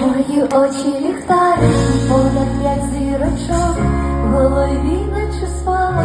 Твої очі ліхтарі, понад п'ять зірочок, в голові наче спала.